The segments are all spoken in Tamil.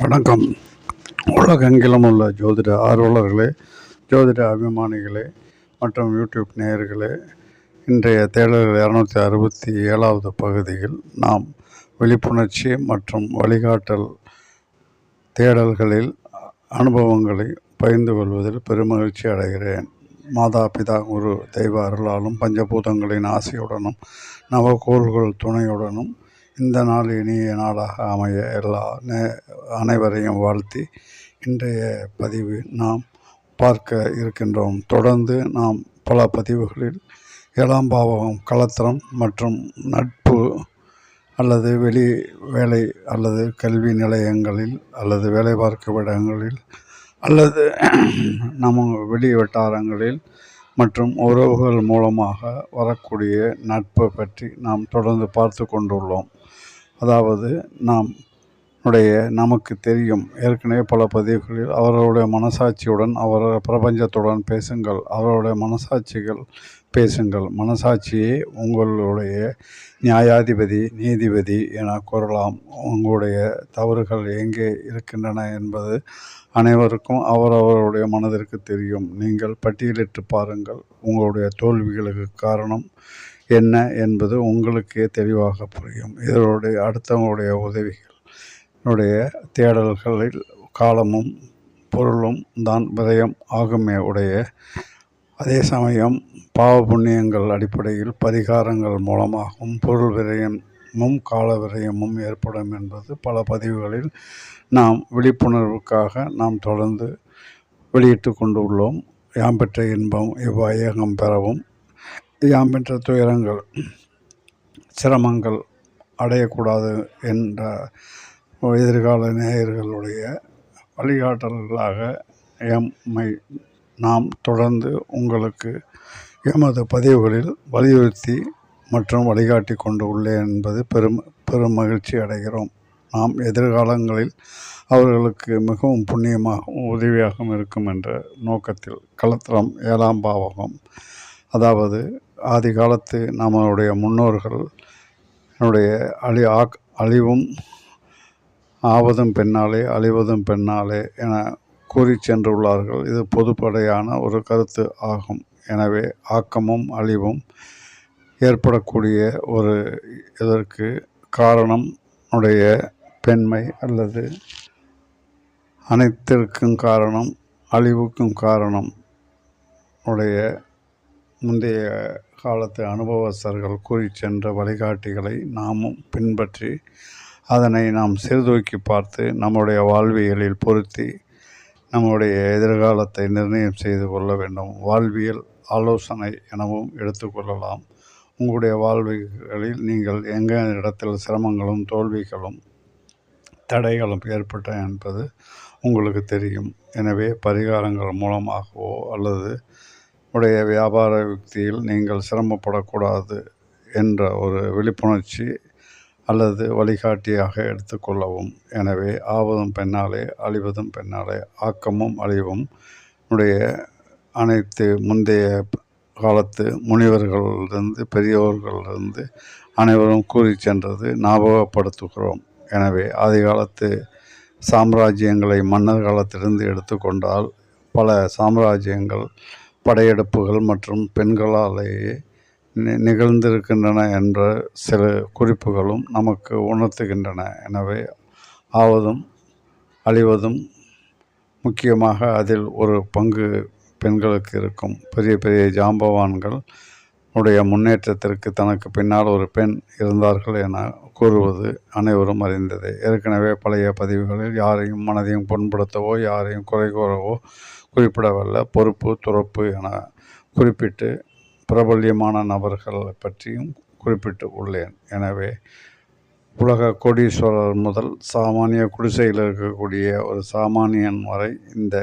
வணக்கம். உலகெங்கிலும் உள்ள ஜோதிட ஆர்வலர்களே ஜோதிட அபிமானிகளே மற்றும் யூடியூப் நேயர்களே இன்றைய தேடல்கள் இரநூத்தி அறுபத்தி ஏழாவது பகுதியில் நாம் விழிப்புணர்ச்சி மற்றும் வழிகாட்டல் தேடல்களில் அனுபவங்களை பகிர்ந்து கொள்வதில் பெருமகிழ்ச்சி அடைகிறேன். மாதா பிதா குரு தெய்வ அருளாலும் பஞ்சபூதங்களின் ஆசையுடனும் நவகோள்கள் துணையுடனும் இந்த நாள் இனிய நாளாக அமைய எல்லா நே அனைவரையும் வாழ்த்தி இன்றைய பதிவு நாம் பார்க்க இருக்கின்றோம். தொடர்ந்து நாம் பல பதிவுகளில் ஏழாம் பாவகம் கலத்திரம் மற்றும் நட்பு அல்லது வெளி வேலை அல்லது கல்வி நிலையங்களில் அல்லது வேலை பார்க்கும் இடங்களில் அல்லது நம்ம வெளி வட்டாரங்களில் மற்றும் உறவுகள் மூலமாக வரக்கூடிய நட்பை பற்றி நாம் தொடர்ந்து பார்த்து கொண்டுள்ளோம். அதாவது நாம் உடைய நமக்கு தெரியும். ஏற்கனவே பல பதிவுகளில் அவர்களுடைய மனசாட்சியுடன் அவர் பிரபஞ்சத்துடன் பேசுங்கள். அவர்களுடைய மனசாட்சிகள் பேசுங்கள். மனசாட்சியை உங்களுடைய நியாயாதிபதி நீதிபதி என கூறலாம். உங்களுடைய தவறுகள் எங்கே இருக்கின்றன என்பது அனைவருக்கும் அவரவருடைய மனதிற்கு தெரியும். நீங்கள் பட்டியலிட்டு பாருங்கள். உங்களுடைய தோல்விகளுக்கு காரணம் என்ன என்பது உங்களுக்கே தெளிவாக புரியும். இதனுடைய அடுத்தவங்களுடைய உதவிகள் தேடல்களில் காலமும் பொருளும் தான் விதயம் ஆகுமே உடைய அதே சமயம் பாவ புண்ணியங்கள் அடிப்படையில் பரிகாரங்கள் மூலமாகவும் பொருள் விரயமும் கால விரயமும் ஏற்படும் என்பது பல பதிவுகளில் நாம் விழிப்புணர்வுக்காக நாம் தொடர்ந்து வெளியிட்டு கொண்டு உள்ளோம் யாம் பெற்ற இன்பம் இவ்வையகம் பெறவும் யாம் பெற்ற துயரங்கள் சிரமங்கள் அடையக்கூடாது என்ற எதிர்கால நேயர்களுடைய வழிகாட்டல்களாக எம்மை நாம் தொடர்ந்து உங்களுக்கு எமது பதிவுகளில் வலியுறுத்தி மற்றும் வழிகாட்டி கொண்டு உள்ளேன் என்பது பெரும் பெரும் மகிழ்ச்சி அடைகிறோம். நாம் எதிர்காலங்களில் அவர்களுக்கு மிகவும் புண்ணியமாகவும் உதவியாகவும் இருக்கும் என்ற நோக்கத்தில் கலத்திரம் ஏழாம் பாவகம். அதாவது ஆதி காலத்து நம்மளுடைய முன்னோர்கள் என்னுடைய அழி ஆக் அழிவும் ஆவதும் பெண்ணாலே அழிவதும் பெண்ணாலே என கூறி சென்றுள்ளார்கள். இது பொதுப்படையான ஒரு கருத்து ஆகும். எனவே ஆக்கமும் அழிவும் ஏற்படக்கூடிய ஒரு இதற்கு காரணம் உடைய பெண்மை அல்லது அனைத்திற்கும் காரணம் அழிவுக்கும் காரணம் உடைய முந்தைய காலத்து அனுபவஸ்தர்கள் கூறி சென்ற வழிகாட்டிகளை நாமும் பின்பற்றி அதனை நாம் சீர்தூக்கி பார்த்து நம்முடைய வாழ்வியலில் பொருத்தி நம்முடைய எதிர்காலத்தை நிர்ணயம் செய்து கொள்ள வேண்டும். வாழ்வியல் ஆலோசனை எனவும் எடுத்துக்கொள்ளலாம் உங்களுடைய வாழ்வுகளில் நீங்கள் எங்கே இடத்தில் சிரமங்களும் தோல்விகளும் தடைகளும் ஏற்பட்ட என்பது உங்களுக்கு தெரியும். எனவே பரிகாரங்கள் மூலமாகவோ அல்லது உடைய வியாபார யுக்தியில் நீங்கள் சிரமப்படக்கூடாது என்ற ஒரு விழிப்புணர்ச்சி அல்லது வழிகாட்டியாக எடுத்துக்கொள்ளவும் எனவே ஆவதும் பெண்ணாலே அழிவதும் பெண்ணாலே ஆக்கமும் அழிவும் உடைய அனைத்து முந்தைய காலத்து முனிவர்களிலிருந்து பெரியோர்களிலிருந்து அனைவரும் கூறி சென்றது ஞாபகப்படுத்துகிறோம். எனவே ஆதி காலத்து சாம்ராஜ்யங்களை மன்னர் காலத்திலிருந்து எடுத்துக்கொண்டால் பல சாம்ராஜ்யங்கள் படையெடுப்புகள் மற்றும் பெண்களாலேயே நி- நிகழ்ந்திருக்கின்றன என்ற சில குறிப்புகளும் நமக்கு உணர்த்துகின்றன. எனவே ஆவதும் அழிவதும் முக்கியமாக அதில் ஒரு பங்கு பெண்களுக்கு இருக்கும். பெரிய பெரிய ஜாம்பவான்கள் உடைய முன்னேற்றத்திற்கு தனக்கு பின்னால் ஒரு பெண் இருந்தார்கள் என கூறுவது அனைவரும் அறிந்ததே. ஏற்கனவே பழைய பதிவுகளில் யாரையும் மனதையும் புண்படுத்தவோ யாரையும் குறை கூறவோ குறிப்பிடவல்ல. பொறுப்பு துறப்பு என குறிப்பிட்டு பிரபல்யமான நபர்களை பற்றியும் குறிப்பிட்டு உள்ளேன். எனவே உலக கோடீஸ்வரர் முதல் சாமானிய குடிசையில் இருக்கக்கூடிய ஒரு சாமானியன் வரை இந்த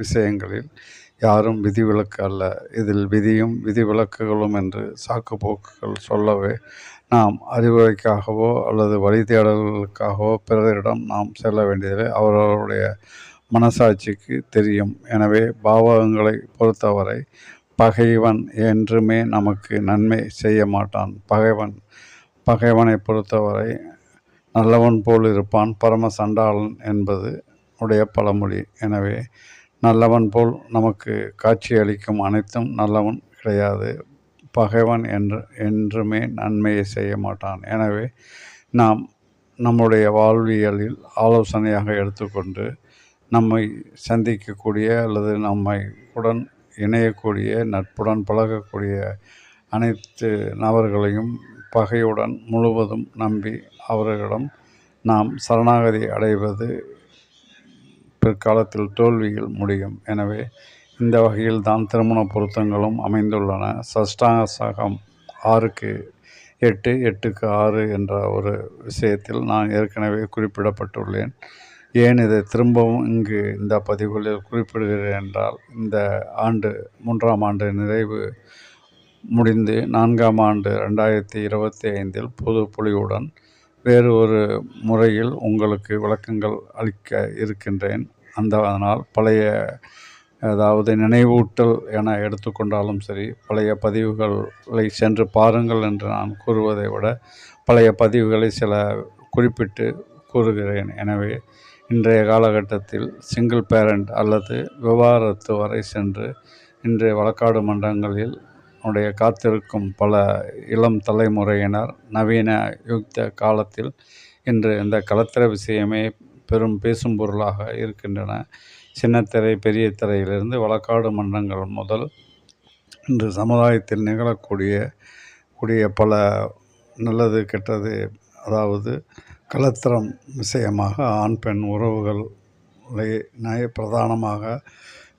விஷயங்களில் யாரும் விதிவிலக்கு அல்ல. இதில் விதியும் விதிவிலக்குகளும் என்று சாக்கு போக்குகள் சொல்லவே நாம் அறிவுரைக்காகவோ அல்லது வழிதேடல்களுக்காகவோ பிறரிடம் நாம் செல்ல வேண்டியதில்லை. அவரவருடைய மனசாட்சிக்கு தெரியும். எனவே பாவகங்களை பொறுத்தவரை பகைவன் என்றுமே நமக்கு நன்மை செய்ய மாட்டான். பகைவன் பகைவனை பொறுத்தவரை நல்லவன் போல் இருப்பான். பரம சண்டாளன் என்பது உடைய பழமொழி. எனவே நல்லவன் போல் நமக்கு காட்சி அளிக்கும் அனைத்தும் நல்லவன் கிடையாது. பகைவன் என்று என்றுமே நன்மையை செய்ய மாட்டான். எனவே நாம் நம்முடைய வாழ்வியலில் ஆலோசனையாக எடுத்துக்கொண்டு நம்மை சந்திக்கக்கூடிய அல்லது நம்மை உடன் இணையக்கூடிய நட்புடன் பழகக்கூடிய அனைத்து நபர்களையும் பகையுடன் முழுவதும் நம்பி அவர்களிடம் நாம் சரணாகதி அடைவது பிற்காலத்தில் தோல்வியில் முடியும். எனவே இந்த வகையில் தான் திருமண பொருத்தங்களும் அமைந்துள்ளன. சஷ்டாங்க சகம் ஆறுக்கு எட்டு எட்டுக்கு ஆறு என்ற ஒரு விஷயத்தில் நான் ஏற்கனவே குறிப்பிடப்பட்டுள்ளேன். ஏன் இதை திரும்பவும் இங்கு இந்த பதிவுகளில் குறிப்பிடுகிறேன் என்றால் இந்த ஆண்டு மூன்றாம் ஆண்டு நிறைவு முடிந்து நான்காம் ஆண்டு ரெண்டாயிரத்தி இருபத்தி ஐந்தில் புது பொலிவுடன் வேறு ஒரு முறையில் உங்களுக்கு விளக்கங்கள் அளிக்க இருக்கின்றேன். அந்த அதனால் பழைய அதாவது நினைவூட்டல் என எடுத்துக்கொண்டாலும் சரி பழைய பதிவுகளை சென்று பாருங்கள் என்று நான் கூறுவதை விட பழைய பதிவுகளை சில குறிப்பிட்டு கூறுகிறேன். எனவே இன்றைய காலகட்டத்தில் சிங்கிள் பேரண்ட் அல்லது விவாகரத்து வரை சென்று இன்றைய வழக்காடு மன்றங்களில் உடைய காத்திருக்கும் பல இளம் தலைமுறையினர் நவீன யுக்த காலத்தில் இன்று இந்த கலத்திர விஷயமே பெரும் பேசும் பொருளாக இருக்கின்றன. சின்னத்திரை பெரிய திரையிலிருந்து வழக்காடு மன்றங்கள் முதல் இன்று சமுதாயத்தில் நிகழக்கூடிய கூடிய பல நல்லது கெட்டது அதாவது கலத்திரம் விஷயமாக ஆண் பெண் உறவுகளை நய பிரதானமாக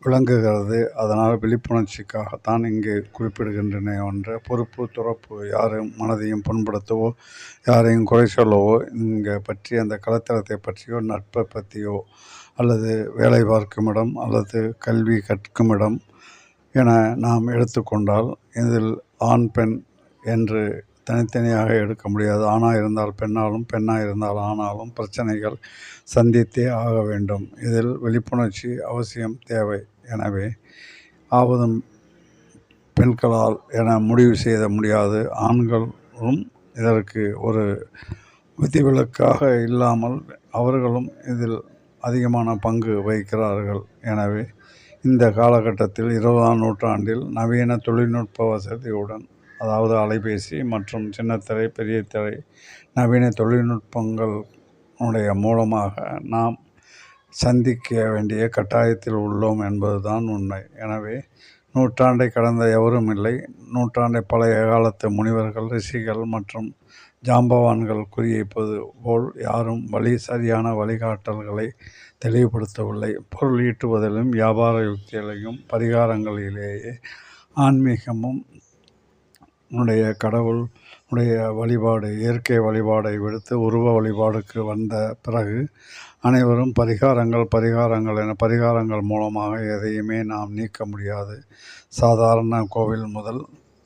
விளங்குகிறது. அதனால் விழிப்புணர்ச்சிக்காகத்தான் இங்கே குறிப்பிடுகின்றன ஒன்று பொறுப்பு துறப்பு யாரும் மனதையும் புண்படுத்தவோ யாரையும் குறை சொல்லவோ இங்கே பற்றி அந்த கலத்திரத்தை பற்றியோ நட்பை பற்றியோ அல்லது வேலை பார்க்கும் இடம் அல்லது கல்வி கற்கும் இடம் என நாம் எடுத்துக்கொண்டால் இதில் ஆண் பெண் என்று தனித்தனியாக எடுக்க முடியாது. ஆணாக இருந்தால் பெண்ணாலும் பெண்ணாக இருந்தால் ஆணாலும் பிரச்சனைகள் சந்தித்தே ஆக வேண்டும். இதில் விழிப்புணர்ச்சி அவசியம் தேவை. எனவே ஆவதும் பெண்களால் என முடிவு செய்த முடியாது. ஆண்களும் இதற்கு ஒரு விதிவிலக்காக இல்லாமல் அவர்களும் இதில் அதிகமான பங்கு வகிக்கிறார்கள். எனவே இந்த காலகட்டத்தில் இருபதாம் நூற்றாண்டில் நவீன தொழில்நுட்ப வசதியுடன் அதாவது அலைபேசி மற்றும் சின்னத்திரை பெரிய திரை நவீன தொழில்நுட்பங்களுடைய மூலமாக நாம் சந்திக்க வேண்டிய கட்டாயத்தில் உள்ளோம் என்பதுதான் உண்மை. எனவே நூற்றாண்டை கடந்த எவரும் இல்லை. நூற்றாண்டை பழைய காலத்து முனிவர்கள் ரிஷிகள் மற்றும் ஜாம்பவான்கள் குறிப்பது போல் யாரும் வழி சரியான வழிகாட்டல்களை தெளிவுபடுத்தவில்லை. பொருள் ஈட்டுவதிலும் வியாபார யுக்திகளையும் பரிகாரங்களிலேயே ஆன்மீகமும் உன்னுடைய கடவுள் உடைய வழிபாடு இயற்கை வழிபாடை விடுத்து உருவ வழிபாடுக்கு வந்த பிறகு அனைவரும் பரிகாரங்கள் பரிகாரங்கள் என பரிகாரங்கள் மூலமாக எதையுமே நாம் நீக்க முடியாது. சாதாரண கோவில் முதல்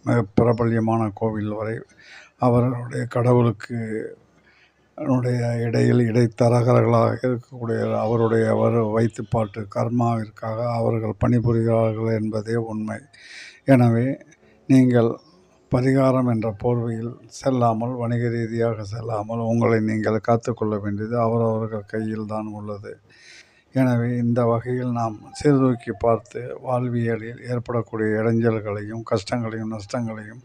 மிக பிரபல்யமான கோவில் வரை அவர்களுடைய கடவுளுக்கு உடைய இடையில் இடைத்தரகர்களாக இருக்கக்கூடிய அவருடைய அவர் வைத்துப்பாட்டு கர்மாவிற்காக அவர்கள் பணிபுரிகிறார்கள் என்பதே உண்மை. எனவே நீங்கள் பரிகாரம் என்ற போர்வையில் செல்லாமல் வணிக ரீதியாக செல்லாமல் உங்களை நீங்கள் காத்துக்கொள்ள வேண்டியது அவரவர்கள் கையில் தான் உள்ளது. எனவே இந்த வகையில் நாம் சீர்தூக்கி பார்த்து வாழ்வியலில் ஏற்படக்கூடிய இடைஞ்சல்களையும் கஷ்டங்களையும் நஷ்டங்களையும்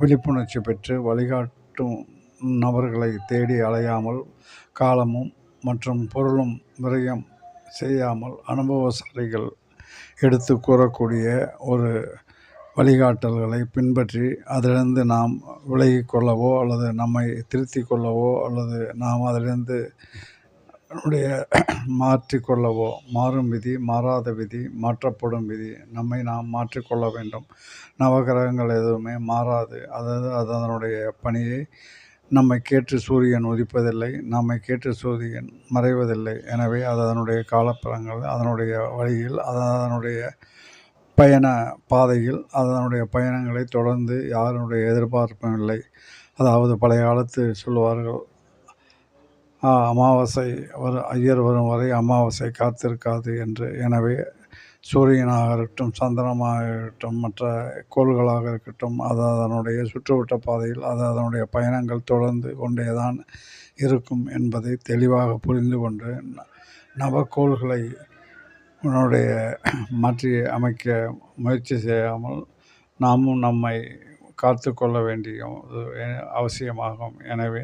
விழிப்புணர்ச்சி பெற்று வழிகாட்டும் நபர்களை தேடி அலையாமல் காலமும் மற்றும் பொருளும் விரயம் செய்யாமல் அனுபவசாலிகள் எடுத்து கூறக்கூடிய ஒரு வழிகாட்டல்களை பின்பற்றி அதிலிருந்து நாம் விலகிக்கொள்ளவோ அல்லது நம்மை திருத்தி கொள்ளவோ அல்லது நாம் அதிலிருந்து நம்முடைய மாற்றிக்கொள்ளவோ மாறும் விதி மாறாத விதி மாற்றப்படும் விதி நம்மை நாம் மாற்றிக்கொள்ள வேண்டும். நவகிரகங்கள் எதுவுமே மாறாது. அதாவது அது அதனுடைய பணியை நம்மை கேட்டு சூரியன் உதிப்பதில்லை நம்மை கேட்டு சூரியன் மறைவதில்லை. எனவே அது அதனுடைய காலப்பழங்கள் அதனுடைய வழியில் அது அதனுடைய பயண பாதையில் அதனுடைய பயணங்களை தொடர்ந்து யாருடைய எதிர்பார்ப்பும் இல்லை. அதாவது பழைய காலத்து சொல்லுவார்கள் அமாவாசை வரும் ஐயர் வரும் வரை அமாவாசை காத்திருக்காது என்று. எனவே சூரியனாக இருக்கட்டும் சந்திரமாக இருக்கட்டும் மற்ற கோள்களாக இருக்கட்டும் அது அதனுடைய சுற்றுவட்ட பாதையில் அது அதனுடைய பயணங்கள் தொடர்ந்து கொண்டே தான் இருக்கும் என்பதை தெளிவாக புரிந்து கொண்டு ந- நவக்கோள்களை உன்னுடைய மாற்றி அமைக்க முயற்சி செய்யாமல் நாமும் நம்மை காத்து கொள்ள வேண்டிய அவசியமாகும். எனவே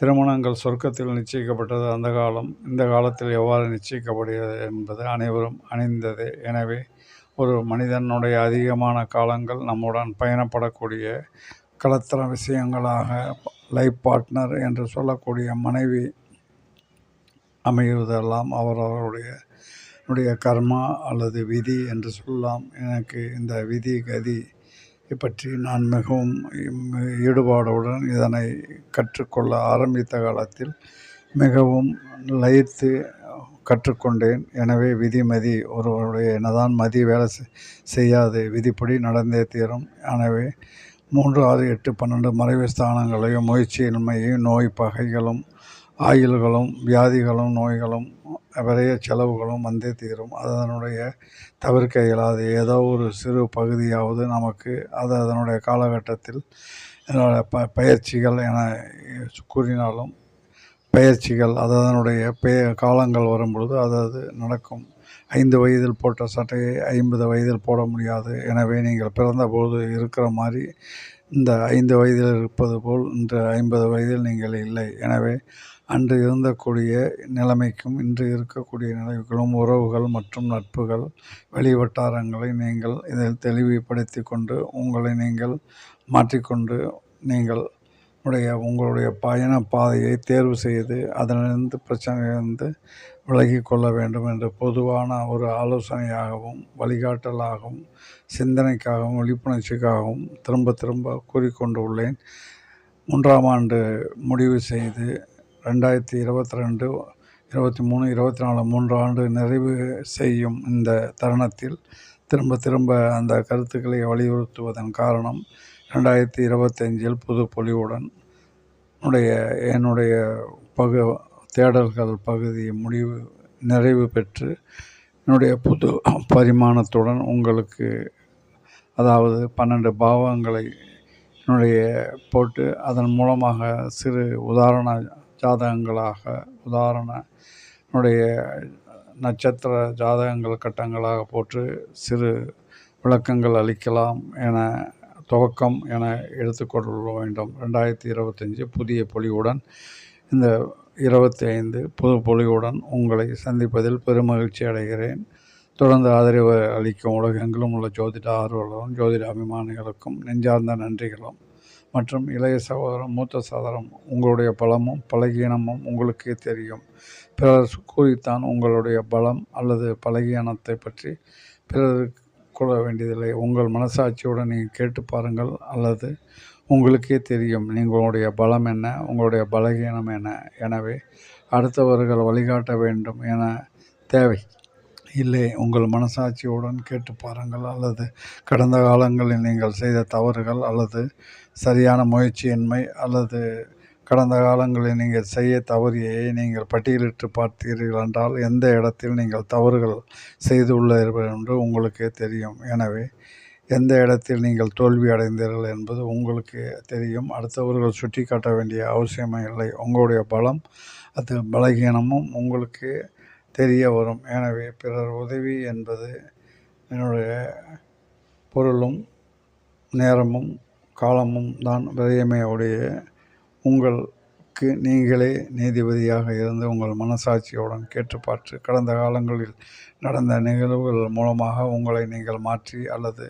திருமணங்கள் சொர்க்கத்தில் நிச்சயிக்கப்பட்டது. அந்த காலம் இந்த காலத்தில் எவ்வாறு நிச்சயிக்கப்படுகிறது என்பது அனைவரும் அணிந்தது. எனவே ஒரு மனிதனுடைய அதிகமான காலங்கள் நம்முடன் பயணப்படக்கூடிய கலத்தர விஷயங்களாக லைஃப் பார்ட்னர் என்று சொல்லக்கூடிய மனைவி அமைவதெல்லாம் அவரவருடைய என்னுடைய கர்மா அல்லது விதி என்று சொல்லலாம். எனக்கு இந்த விதி கதி பற்றி நான் மிகவும் ஈடுபாடுடன் இதனை கற்றுக்கொள்ள ஆரம்பித்த காலத்தில் மிகவும் லயித்து கற்றுக்கொண்டேன். எனவே விதி மதி ஒருவருடைய என்னதான் மதி வேலை செய்யாது. விதிப்படி நடந்தே தீரும். எனவே மூன்று ஆறு எட்டு பன்னெண்டு மறைவு ஸ்தானங்களையும் முயற்சியின்மையும் நோய் பகைகளும் ஆயுள்களும் வியாதிகளும் நோய்களும் விரைய செலவுகளும் வந்தே தீரும். அது அதனுடைய தவிர்க்க இயலாது. ஏதோ ஒரு சிறு பகுதியாவது நமக்கு அது அதனுடைய காலகட்டத்தில் என்னோடய ப பயிற்சிகள் என கூறினாலும் பயிற்சிகள் அது அதனுடைய பெய காலங்கள் வரும்பொழுது அது அது நடக்கும். ஐந்து வயதில் போட்ட சட்டையை ஐம்பது வயதில் போட முடியாது. எனவே நீங்கள் பிறந்தபோது இருக்கிற மாதிரி இந்த ஐந்து வயதில் இருப்பது போல் இன்று ஐம்பது வயதில் நீங்கள் இல்லை. எனவே அன்று இருந்தக்கூடிய நிலைமைக்கும் இன்று இருக்கக்கூடிய நிலைமைகளும் உறவுகள் மற்றும் நட்புகள் வெளி வட்டாரங்களை நீங்கள் இதில் தெளிவுபடுத்தி கொண்டு உங்களை நீங்கள் மாற்றிக்கொண்டு நீங்கள் உடைய உங்களுடைய பயண பாதையை தேர்வு செய்து அதனிலிருந்து பிரச்சனையிலிருந்து விலகி கொள்ள வேண்டும் என்று பொதுவான ஒரு ஆலோசனையாகவும் வழிகாட்டலாகவும் சிந்தனைக்காகவும் விழிப்புணர்ச்சிக்காகவும் திரும்ப திரும்ப கூறிக்கொண்டு உள்ளேன். மூன்றாம் ஆண்டு முடிவு செய்து ரெண்டாயிரத்தி இருபத்தி ரெண்டு இருபத்தி மூணு இருபத்தி நாலு மூன்று ஆண்டு நிறைவு செய்யும் இந்த தருணத்தில் திரும்ப திரும்ப அந்த கருத்துக்களை வலியுறுத்துவதன் காரணம் ரெண்டாயிரத்தி இருபத்தஞ்சில் புது பொலிவுடன் உடைய என்னுடைய பகு தேடல்கள் பகுதி முடிவு நிறைவு பெற்று என்னுடைய புது பரிமாணத்துடன் உங்களுக்கு அதாவது பன்னெண்டு பாவங்களை என்னுடைய போட்டு அதன் மூலமாக சிறு உதாரண ஜாதகங்களாக உதாரண என்னுடைய நட்சத்திர ஜாதகங்கள் கட்டங்களாக போட்டு சிறு விளக்கங்கள் அளிக்கலாம் என துவக்கம் என எடுத்துக்கொள்ள வேண்டும். ரெண்டாயிரத்தி இருபத்தஞ்சி புதிய பொலிவுடன் இந்த இருபத்தி ஐந்து புது பொலிவுடன் உங்களை சந்திப்பதில் பெருமகிழ்ச்சி அடைகிறேன். தொடர்ந்து ஆதரவு அளிக்கும் உலகெங்கிலும் உள்ள ஜோதிட ஆர்வலரும் ஜோதிட அபிமானிகளுக்கும் நெஞ்சார்ந்த நன்றிகளும். மற்றும் இளைய சகோதரம் மூத்த சகோதரம் உங்களுடைய பலமும் பலகீனமும் உங்களுக்கே தெரியும். பிறர் கூறித்தான் உங்களுடைய பலம் அல்லது பலகீனத்தை பற்றி பிறர் கூற வேண்டியதில்லை. உங்கள் மனசாட்சியுடன் நீங்கள் கேட்டு பாருங்கள் அல்லது உங்களுக்கே தெரியும். உங்களுடைய பலம் என்ன? உங்களுடைய பலகீனம் என்ன? எனவே அடுத்தவர்கள் வழிகாட்ட வேண்டும் என தேவை. இல்லை உங்கள் மனசாட்சியுடன் கேட்டு பாருங்கள் அல்லது கடந்த காலங்களில் நீங்கள் செய்த தவறுகள் அல்லது சரியான முயற்சியின்மை அல்லது கடந்த காலங்களில் நீங்கள் செய்ய தவறியை நீங்கள் பட்டியலிட்டு பார்த்தீர்கள் என்றால் எந்த இடத்தில் நீங்கள் தவறுகள் செய்துள்ளீர்கள் என்று உங்களுக்கே தெரியும். எனவே எந்த இடத்தில் நீங்கள் தோல்வி அடைந்தீர்கள் என்பது உங்களுக்கு தெரியும். அடுத்தவர்கள் சுட்டி காட்ட வேண்டிய அவசியமே இல்லை. உங்களுடைய பலம் அது பலகீனமும் உங்களுக்கு தெரிய வரும். எனவே பிறர் உதவி என்பது என்னுடைய பொருளும் நேரமும் காலமும் தான் விரயமே உடைய உங்களுக்கு நீங்களே நீதிபதியாக இருந்து உங்கள் மனசாட்சியுடன் கேட்டுப்பாற்று கடந்த காலங்களில் நடந்த நிகழ்வுகள் மூலமாக உங்களை நீங்கள் மாற்றி அல்லது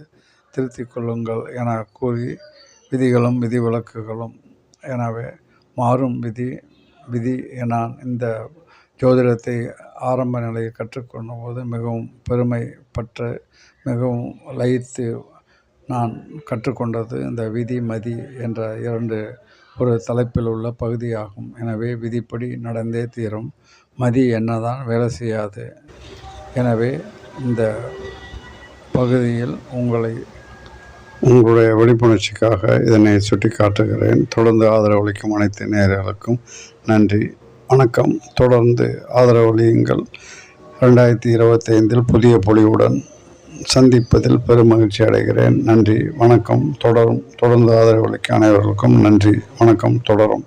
திருத்திக் கொள்ளுங்கள் என கூறி விதிகளும் விதிவிலக்குகளும். எனவே மாறும் விதி விதி நான் இந்த ஜோதிடத்தை ஆரம்ப நிலையில் கற்றுக்கொண்ட போது மிகவும் பெருமைப்பற்று மிகவும் லயித்து நான் கற்றுக்கொண்டது இந்த விதி மதி என்ற இரண்டு ஒரு தலைப்பில் உள்ள பகுதியாகும். எனவே விதிப்படி நடந்தே தீரும். மதி என்னதான் வேலை செய்யாது. எனவே இந்த பகுதியில் உங்களை உங்களுடைய விழிப்புணர்ச்சிக்காக இதனை சுட்டி காட்டுகிறேன் தொடர்ந்து ஆதரவளிக்கும் அனைத்து நேயர்களுக்கும் நன்றி. வணக்கம். தொடர்ந்து ஆதரவளியுங்கள் ரெண்டாயிரத்தி இருபத்தைந்தில் புதிய பொலிவுடன் சந்திப்பதில் பெருமகிழ்ச்சி அடைகிறேன். நன்றி. வணக்கம். தொடரும். தொடர்ந்து ஆதரவளிக்க அனைவர்களுக்கும் நன்றி. வணக்கம். தொடரும்.